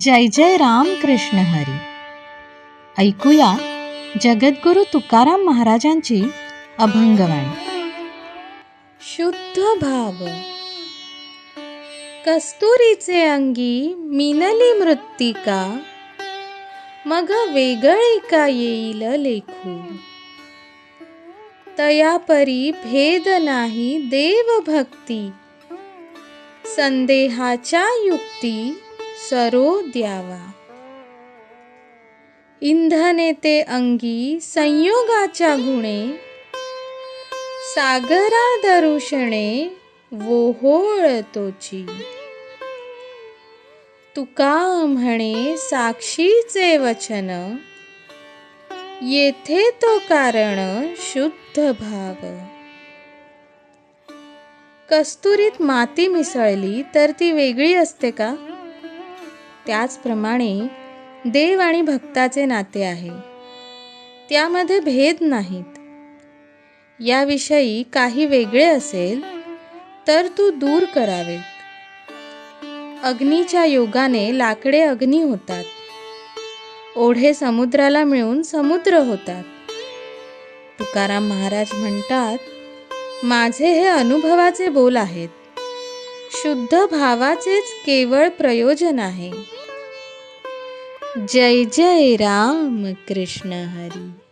जय जय राम कृष्ण हरी. ऐकूया जगद्गुरु तुकाराम महाराजांची अभंगवाणी शुद्ध भाव. कस्तुरीचे अंगी मिनली मृत्तिका मग वेगळी का येईल लेखू. तयापरी भेद नाही देव भक्ती संदेहाच्या युक्ती सरो द्यावा. इंधने ते अंगी संयोगाच्या गुणे सागरा दरुषणे वोहोळ तोची. तुका म्हणे साक्षीचे वचन येथे तो कारण शुद्ध भाव. कस्तुरीत माती मिसळली तर ती वेगळी असते का? त्याचप्रमाणे देव आणि भक्ताचे नाते आहे. त्यामध्ये भेद नाहीत. याविषयी काही वेगळे असेल तर तू दूर करावेत अग्नीच्या योगाने लाकडे अग्नी होतात. ओढे समुद्राला मिळून समुद्र होतात. तुकाराम महाराज म्हणतात माझे हे अनुभवाचे बोल आहेत. शुद्ध भावाचेच केवळ प्रयोजन आहे. जय जय राम कृष्ण हरी.